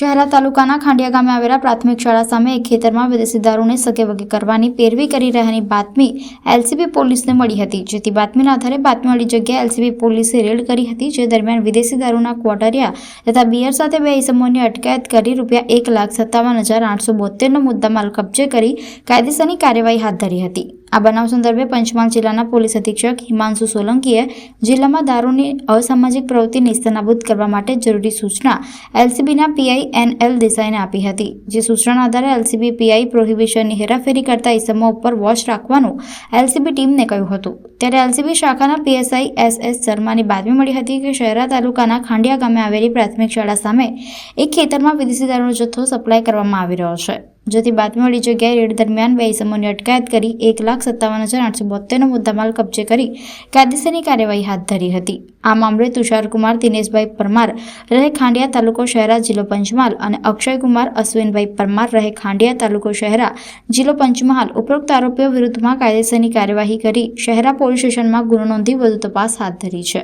શહેરા તાલુકાના ખાંડિયા ગામે આવેલા પ્રાથમિક શાળા સામે એક ખેતરમાં વિદેશી દારૂને સગેવગે કરવાની પેરવી કરી રહ્યાની બાતમી એલસીબી પોલીસને મળી હતી, જેથી બાતમીના આધારે બાતમીવાળી જગ્યાએ એલસીબી પોલીસે રેડ કરી હતી, જે દરમિયાન વિદેશી દારૂના ક્વોટરિયા તથા બિયર સાથે બે ઇસમોની અટકાયત કરી રૂપિયા એક લાખ સત્તાવન હજાર આઠસો બોતેરનો મુદ્દામાલ કબજે કરી કાયદેસરની કાર્યવાહી હાથ ધરી હતી. આ બનાવ સંદર્ભે પંચમહાલ જિલ્લાના પોલીસ અધિક્ષક હિમાંશુ સોલંકીએ જિલ્લામાં દારૂની અસામાજિક પ્રવૃત્તિ નિસ્તનાબૂદ કરવા માટે જરૂરી સૂચના એલસીબીના પીઆઈ એન એલ દેસાઈને આપી હતી, જે સૂચનાના આધારે એલસીબી પીઆઈ પ્રોહિબિશનની હેરાફેરી કરતા ઇસમો ઉપર વોચ રાખવાનું એલસીબી ટીમને કહ્યું હતું. ત્યારે એલસીબી શાખાના પીએસઆઈ એસ એસ શર્માની બાતમી મળી હતી કે શહેરા તાલુકાના ખાંડિયા ગામે આવેલી પ્રાથમિક શાળા સામે એક ખેતરમાં વિદેશી દારૂનો જથ્થો સપ્લાય કરવામાં આવી રહ્યો છે. જેથી બાતમીવાળી જગ્યાએ રેડ દરમિયાન બે ઇસમોની અટકાયત કરી એક લાખ સત્તાવન હજાર આઠસો બોતેરનો મુદ્દામાલ કબજે કરી કાયદેસરની કાર્યવાહી હાથ ધરી હતી. આ મામલે તુષારકુમાર, દિનેશભાઈ પરમાર, રહે ખાંડિયા તાલુકો શહેરા, જિલ્લો પંચમહાલ અને અક્ષયકુમાર, અશ્વિનભાઈ પરમાર, રહે ખાંડિયા તાલુકો શહેરા, જિલ્લો પંચમહાલ ઉપરોક્ત આરોપીઓ વિરુદ્ધમાં કાયદેસરની કાર્યવાહી કરી શહેરા પોલીસ સ્ટેશનમાં ગુનો નોંધી વધુ તપાસ હાથ ધરી છે.